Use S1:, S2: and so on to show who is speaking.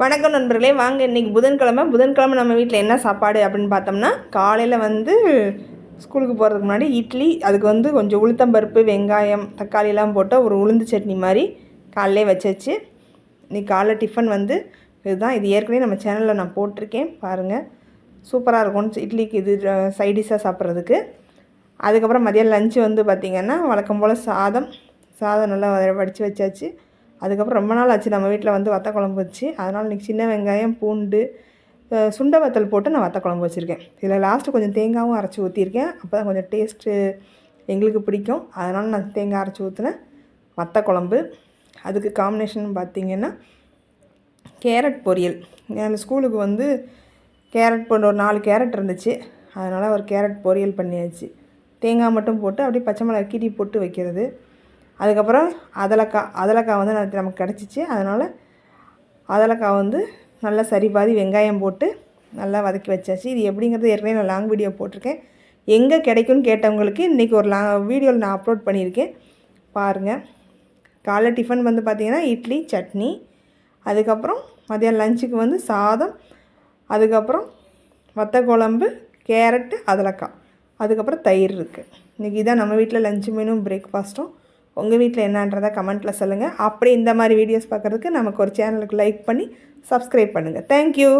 S1: வணக்கம் நண்பர்களே வாங்க இன்றைக்கி புதன்கிழமை. புதன்கிழமை நம்ம வீட்டில் என்ன சாப்பாடு அப்படின்னு பார்த்தோம்னா காலையில் வந்து ஸ்கூலுக்கு போகிறதுக்கு முன்னாடி இட்லி அதுக்கு வந்து கொஞ்சம் உளுத்தம்பருப்பு வெங்காயம் தக்காளிலாம் போட்டால் ஒரு உளுந்து சட்னி மாதிரி காலையிலே வச்சாச்சு. இன்றைக்கி காலைல டிஃபன் வந்து இதுதான். இது ஏற்கனவே நம்ம சேனலில் நான் போட்டிருக்கேன். பாருங்கள் சூப்பராக இருக்கும் இட்லிக்கு இது சைடிஷாக சாப்பிட்றதுக்கு. அதுக்கப்புறம் மதியம் லஞ்சு வந்து பார்த்திங்கன்னா வழக்கம் போல் சாதம். சாதம் நல்லா வடித்து வச்சாச்சு. அதுக்கப்புறம் ரொம்ப நாள் ஆச்சு நம்ம வீட்டில் வந்து வத்த குழம்பு வச்சு. அதனால் இன்றைக்கி சின்ன வெங்காயம் பூண்டு சுண்டை சுண்ட வத்தல் போட்டு நான் வத்த குழம்பு வச்சுருக்கேன். இதில் லாஸ்ட்டு கொஞ்சம் தேங்காயும் அரைச்சி ஊற்றிருக்கேன் அப்போ தான் கொஞ்சம் டேஸ்ட்டு எங்களுக்கு பிடிக்கும். அதனால் நான் தேங்காய் அரைச்சி ஊற்றினேன் வத்த குழம்பு. அதுக்கு காம்பினேஷன் பார்த்திங்கன்னா கேரட் பொரியல். என் ஸ்கூலுக்கு வந்து கேரட் போட்டு ஒரு நாலு கேரட் இருந்துச்சு. அதனால் ஒரு கேரட் பொரியல் பண்ணியாச்சு. தேங்காய் மட்டும் போட்டு அப்படியே பச்சை மிளகாய் கீரி போட்டு வைக்கிறது. அதுக்கப்புறம் அதலக்காய் அதலக்காய் வந்து நமக்கு கிடச்சிச்சு. அதனால் அதலக்காய் வந்து நல்லா சரி பாதி வெங்காயம் போட்டு நல்லா வதக்கி வச்சாச்சு. இது எப்படிங்கிறது ஏற்கனவே நான் லாங் வீடியோ போட்டிருக்கேன். எங்கே கிடைக்கும்னு கேட்டவங்களுக்கு இன்றைக்கி ஒரு லா வீடியோவில் நான் அப்லோட் பண்ணியிருக்கேன். பாருங்கள் காலை டிஃபன் வந்து பார்த்திங்கன்னா இட்லி சட்னி அதுக்கப்புறம் மதியம் லஞ்சுக்கு வந்து சாதம் அதுக்கப்புறம் வத்த குழம்பு கேரட்டு அதலக்காய். அதுக்கப்புறம் தயிர் இருக்குது இன்றைக்கி இதான் நம்ம வீட்டில் லஞ்சு மீனும் பிரேக்ஃபாஸ்ட்டும் உங்கள் வீட்டில் என்னன்றதை கமெண்ட்டில் சொல்லுங்கள் அப்படி இந்த மாதிரி வீடியோஸ் பார்க்குறதுக்கு நமக்கு ஒரு சேனலுக்கு லைக் பண்ணி சப்ஸ்கிரைப் பண்ணுங்கள் தேங்க்யூ